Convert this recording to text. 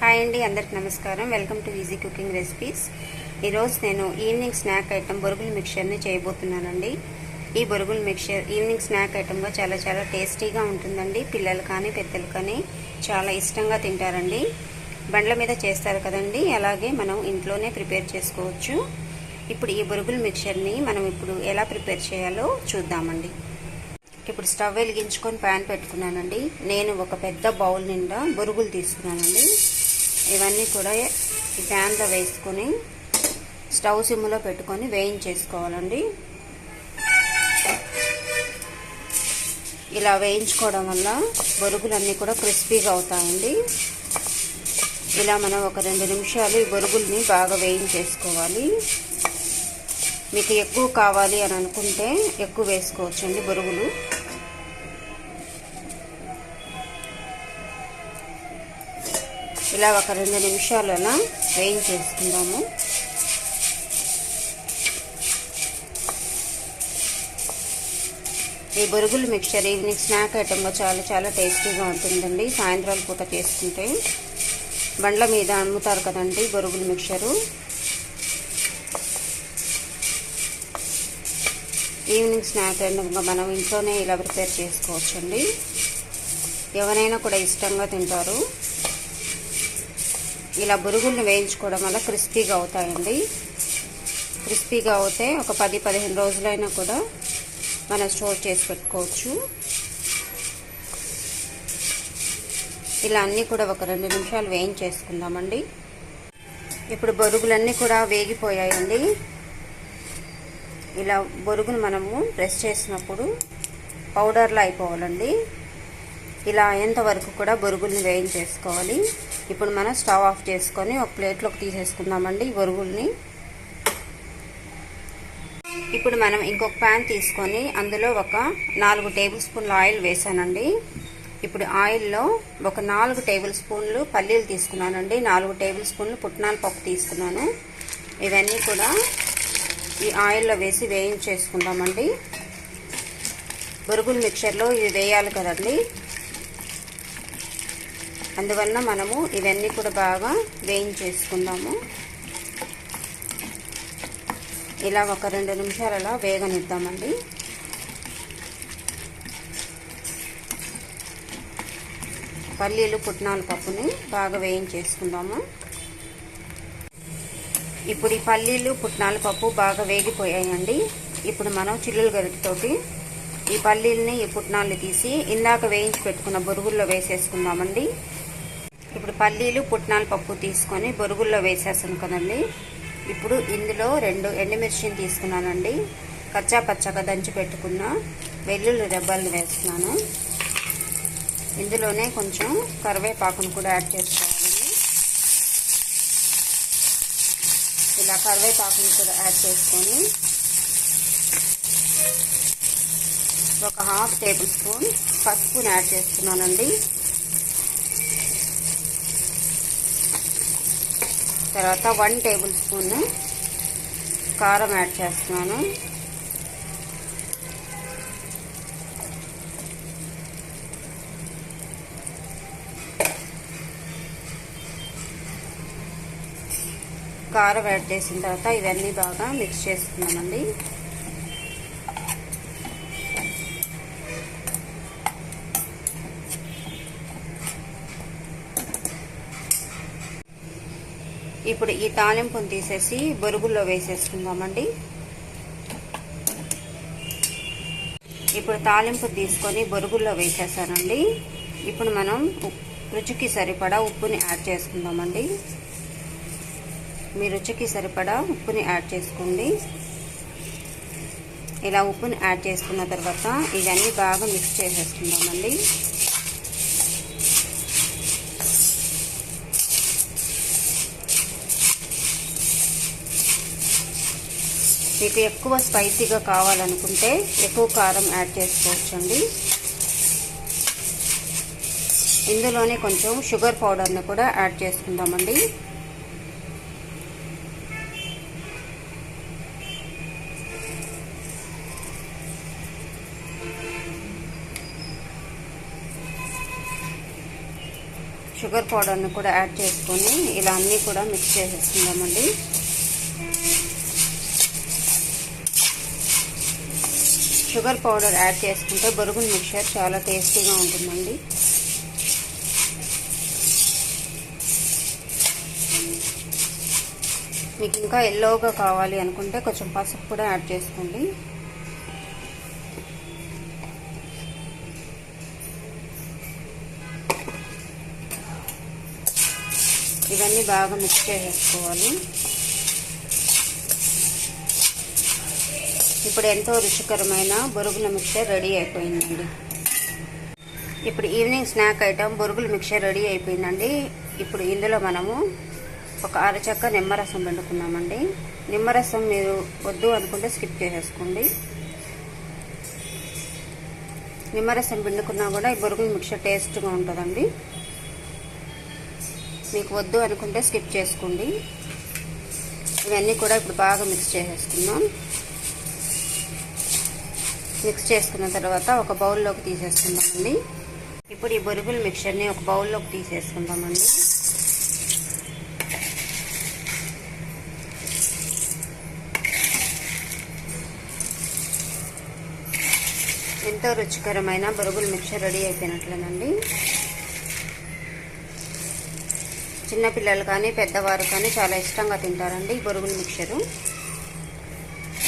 Hi అండి అందరికి నమస్కారం. Welcome to easy cooking recipes. ఈరోజు నేను ఈవినింగ్ స్నాక్ ఐటమ్ బొరుగుల మిక్చర్ని చేయబోతున్నానండి. ఈ బొరుగుల మిక్చర్ ఈవినింగ్ స్నాక్ ఐటెంగా చాలా చాలా టేస్టీగా ఉంటుందండి. పిల్లలు కానీ పెద్దలు కానీ చాలా ఇష్టంగా తింటారండి. బండ్ల మీద చేస్తారు కదండి అలాగే మనం ఇంట్లోనే ప్రిపేర్ చేసుకోవచ్చు. ఇప్పుడు ఈ బొరుగుల మిక్చర్ని మనం ఇప్పుడు ఎలా ప్రిపేర్ చేయాలో చూద్దామండి. ఇప్పుడు స్టవ్ వెలిగించుకొని ప్యాన్ పెట్టుకున్నానండి. నేను ఒక పెద్ద బౌల్ నిండా బొరుగులు తీసుకున్నానండి. ఇవన్నీ కూడా ప్యాన్లో వేసుకొని స్టవ్ సిమ్లో పెట్టుకొని వేయించేసుకోవాలండి. ఇలా వేయించుకోవడం వల్ల బొరుగులన్నీ కూడా క్రిస్పీగా అవుతాయండి. ఇలా మనం ఒక రెండు నిమిషాలు ఈ బొరుగుల్ని బాగా వేయించేసుకోవాలి. మీకు ఎక్కువ కావాలి అని అనుకుంటే ఎక్కువ వేసుకోవచ్చండి బొరుగులు. ఇలా ఒక రెండు నిమిషాలు అలా వేయించేసుకుందాము. ఈ బొరుగులు మిక్చర్ ఈవినింగ్ స్నాక్ ఐటమ్గా చాలా చాలా టేస్టీగా ఉంటుందండి. సాయంత్రాల పూట చేసుకుంటే బండ్ల మీద అమ్ముతారు కదండి బొరుగుల మిక్చరు. ఈవినింగ్ స్నాక్ ఐటమ్గా మనం ఇంట్లోనే ఇలా ప్రిపేర్ చేసుకోవచ్చండి. ఎవరైనా కూడా ఇష్టంగా తింటారు. ఇలా బురుగుల్ని వేయించుకోవడం వల్ల క్రిస్పీగా అవుతాయండి. క్రిస్పీగా అవుతే ఒక పది పదిహేను రోజులైనా కూడా మనం స్టోర్ చేసి పెట్టుకోవచ్చు. ఇలా అన్నీ కూడా ఒక రెండు నిమిషాలు వేయించేసుకుందామండి. ఇప్పుడు బొరుగులన్నీ కూడా వేగిపోయాయండి. ఇలా బొరుగును మనము ప్రెస్ చేసినప్పుడు పౌడర్లో అయిపోవాలండి. ఇలా అయ్యేంత వరకు కూడా బొరుగుల్ని వేయించేసుకోవాలి. ఇప్పుడు మనం స్టవ్ ఆఫ్ చేసుకొని ఒక ప్లేట్లోకి తీసేసుకుందామండి బొరుగుల్ని. ఇప్పుడు మనం ఇంకొక ప్యాన్ తీసుకొని అందులో ఒక నాలుగు టేబుల్ స్పూన్ల ఆయిల్ వేసానండి. ఇప్పుడు ఆయిల్లో ఒక నాలుగు టేబుల్ స్పూన్లు పల్లీలు తీసుకున్నానండి. నాలుగు టేబుల్ స్పూన్లు పుట్నాల పప్పు తీసుకున్నాను. ఇవన్నీ కూడా ఈ ఆయిల్లో వేసి వేయించేసుకుందామండి. బొరుగుల మిక్చర్లో ఇవి వేయాలి కదండి. అందువల్ల మనము ఇవన్నీ కూడా బాగా వేయించేసుకుందాము. ఇలా ఒక రెండు నిమిషాలు అలా వేగనిద్దామండి. పల్లీలు పుట్నాల పప్పుని బాగా వేయించేసుకుందాము. ఇప్పుడు ఈ పల్లీలు పుట్నాల పప్పు బాగా వేగిపోయాయండి. ఇప్పుడు మనం చిల్లుల గరిటతోటి ఈ పల్లీల్ని ఈ పుట్నాల్ని తీసి ఇందాక వేయించి పెట్టుకున్న బొరుగుల్లో వేసేసుకుందామండి. ఇప్పుడు పల్లీలు పుట్నాల పప్పు తీసుకొని బొరుగుల్లో వేసేసాను కదండి. ఇప్పుడు ఇందులో రెండు ఎండుమిర్చిని తీసుకున్నానండి. కచ్చా పచ్చగా దంచి పెట్టుకున్న వెల్లుల్లి దెబ్బలను వేస్తున్నాను. ఇందులోనే కొంచెం కరివేపాకును కూడా యాడ్ చేసుకోవాలండి. ఇలా కరివేపాకును కూడా యాడ్ చేసుకొని ఒక హాఫ్ టేబుల్ స్పూన్ పసుపుని యాడ్ చేస్తున్నానండి. తర్వాత వన్ టేబుల్ స్పూన్ కారం యాడ్ చేస్తున్నాను. కారం యాడ్ చేసిన తర్వాత ఇవన్నీ బాగా మిక్స్ చేసుకున్నామండి. ఇప్పుడు ఈ తాలింపును తీసేసి బొరుగుల్లో వేసేసుకుందామండి. ఇప్పుడు తాలింపు తీసుకొని బొరుగుల్లో వేసేసానండి. ఇప్పుడు మనం రుచికి సరిపడా ఉప్పుని యాడ్ చేసుకుందామండి. మీ రుచికి సరిపడా ఉప్పుని యాడ్ చేసుకోండి. ఇలా ఉప్పుని యాడ్ చేసుకున్న తర్వాత ఇవన్నీ బాగా మిక్స్ చేసేసుకుందామండి. మీకు ఎక్కువ స్పైసీగా కావాలనుకుంటే ఎక్కువ కారం యాడ్ చేసుకోవచ్చండి. ఇందులోనే కొంచెం షుగర్ పౌడర్ని కూడా యాడ్ చేసుకుందామండి. షుగర్ పౌడర్ని కూడా యాడ్ చేసుకొని ఇలా అన్నీ కూడా మిక్స్ చేసేసుకుందామండి. షుగర్ పౌడర్ యాడ్ చేసుకుంటే బొరుగుల మిక్చర్ చాలా టేస్టీగా ఉంటుందండి. మీకు ఇంకా ఎల్లోగా కావాలి అనుకుంటే కొంచెం పసుపు కూడా యాడ్ చేసుకోండి. ఇవన్నీ బాగా మిక్స్ చేసేసుకోవాలి. ఇప్పుడు ఎంతో రుచికరమైన బొరుగుల మిక్చర్ రెడీ అయిపోయిందండి. ఇప్పుడు ఈవినింగ్ స్నాక్ ఐటమ్ బొరుగుల మిక్చర్ రెడీ అయిపోయిందండి. ఇప్పుడు ఇందులో మనము ఒక అరచక్క నిమ్మరసం వండుకున్నామండి. నిమ్మరసం మీరు వద్దు అనుకుంటే స్కిప్ చేసేసుకోండి. నిమ్మరసం పిండుకున్నా కూడా ఈ బొరుగుల మిక్చర్ టేస్ట్గా ఉంటుందండి. మీకు వద్దు అనుకుంటే స్కిప్ చేసుకోండి. ఇవన్నీ కూడా ఇప్పుడు బాగా మిక్స్ చేసేసుకుందాం. మిక్స్ చేసుకున్న తర్వాత ఒక బౌల్లోకి తీసేసుకుందామండి. ఇప్పుడు ఈ బొరుగుల మిక్చర్ని ఒక బౌల్లోకి తీసేసుకుందామండి. ఎంతో రుచికరమైన బొరుగుల మిక్చర్ రెడీ అయిపోయినట్లేనండి. చిన్నపిల్లలు కానీ పెద్దవారు కానీ చాలా ఇష్టంగా తింటారండి ఈ బొరుగుల మిక్చరు.